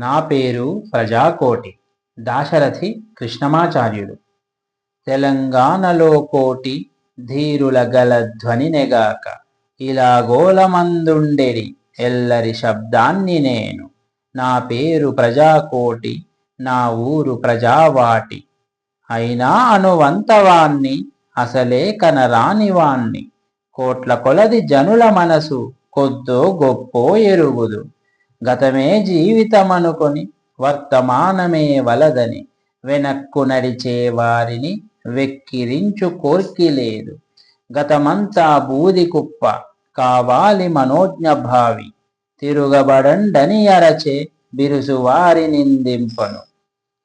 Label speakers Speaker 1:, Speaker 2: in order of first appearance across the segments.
Speaker 1: నా పేరు ప్రజాకోటి. దాశరథి కృష్ణమాచార్యుడు. తెలంగాణలో కోటి ధీరుల గల ధ్వని నెగాక ఇలా గోలమందుండెడి ఎల్లరి శబ్దాన్ని నేను. నా పేరు ప్రజాకోటి నా ఊరు ప్రజావాటి. అయినా అనువంతవాన్ని అసలే కనరానివాణ్ణి కోట్ల కొలది జనుల మనసు కొద్దో గొప్పో ఎరుగుదు. గతమే జీవితమనుకొని వర్తమానమే వలదని వెనక్కు నడిచే వారిని వెక్కిరించు కోర్కి లేదు. గతమంతా బూది కుప్ప కావాలి మనోజ్ఞ భావి. తిరుగబడండని అరచే బిరుసువారి నిందింపను.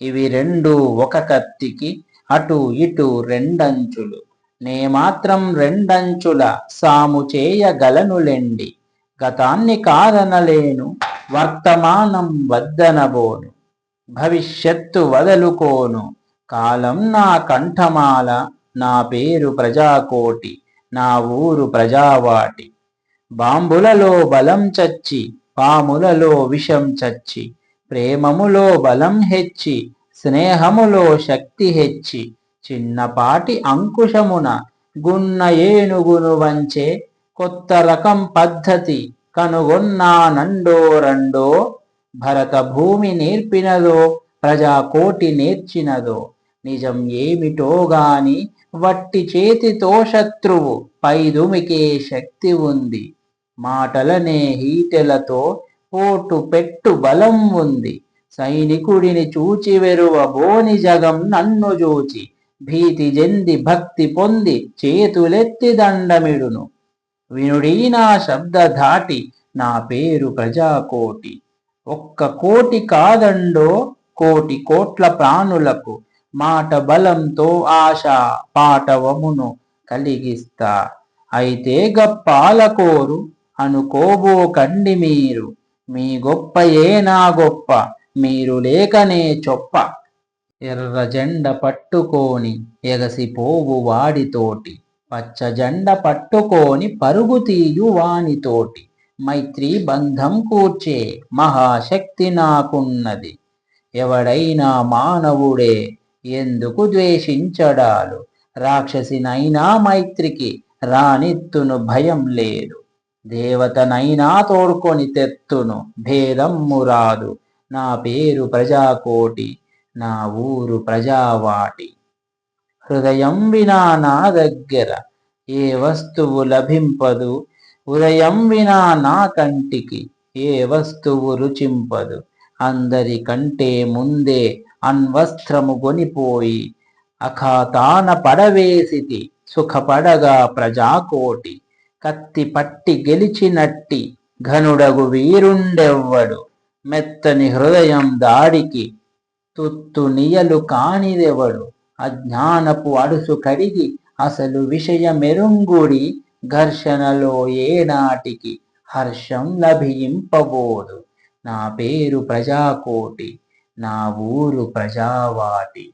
Speaker 1: ఇవి రెండు ఒక కత్తికి అటు ఇటు రెండంచులు. నే మాత్రం రెండంచుల సాము చేయగలనులెండి గతాన్ని కాదనలేను వర్తమానం వద్దనబోను. భవిష్యత్తు వదలుకోను. కాలం నా కంఠమాల నా పేరు ప్రజాకోటి నా ఊరు ప్రజావాటి. బాంబులలో బలం చచ్చి పాములలో విషం చచ్చి ప్రేమములో బలం హెచ్చి స్నేహములో శక్తి హెచ్చి చిన్నపాటి అంకుశమున గున్న ఏనుగును వంచే కొత్త రకం పద్ధతి. కనుగొన్నానండో రెండో భరత భూమి నేర్పినదో ప్రజాకోటి నేర్చినదో. నిజం ఏమిటో గాని వట్టి చేతితో శత్రువు పైదుమికే శక్తి ఉంది. మాటలనే హీటెలతో పోటు పెట్టు బలం ఉంది. సైనికుడిని చూచి వెరువ బోని జగం నన్ను చూచి భీతి జెంది భక్తి పొంది చేతులెత్తి దండమిడును. వినుడీ నా శబ్ద ధాటి నా పేరు ప్రజాకోటి. ఒక్క కోటి కాదండో కోటి కోట్ల ప్రాణులకు మాట బలంతో ఆశ పాటవమును కలిగిస్తా. అయితే గప్పాలకోరు అనుకోబోకండి మీరు మీ గొప్ప ఏ నా గొప్ప మీరు లేకనే చొప్ప. ఎర్ర జెండ పట్టుకోని ఎగసిపోవు వాడితోటి. పచ్చజెండ పట్టుకోని పరుగుతీయు వానితోటి. మైత్రి బంధం కూర్చే మహాశక్తి నాకున్నది. ఎవడైనా మానవుడే ఎందుకు ద్వేషించడాలు? రాక్షసినైనా మైత్రికి రానిత్తును భయం లేదు. దేవతనైనా తోడ్కొని తెత్తును భేదమ్ము రాదు. నా పేరు ప్రజాకోటి నా ఊరు ప్రజావాటి. హృదయం వినా నా దగ్గర ఏ వస్తువు లభింపదు? ఉదయం వినా నా కంటికి ఏ వస్తువు రుచింపదు? అందరి కంటే ముందే అన్వస్త్రము కొనిపోయి అఖాతాన పడవేసితి సుఖపడగా ప్రజాకోటి. కత్తి పట్టి గెలిచినట్టి ఘనుడగు వీరుండెవ్వడు? మెత్తని హృదయం దాడికి తుత్తు నియలు కానిదెవడు? అజ్ఞానపు అడుసు కడిగి అసలు విషయమెరుంగుడి ఘర్షణలో ఏనాటికి హర్షం లభింపబోదు. నా పేరు ప్రజాకోటి నా ఊరు ప్రజావాటి.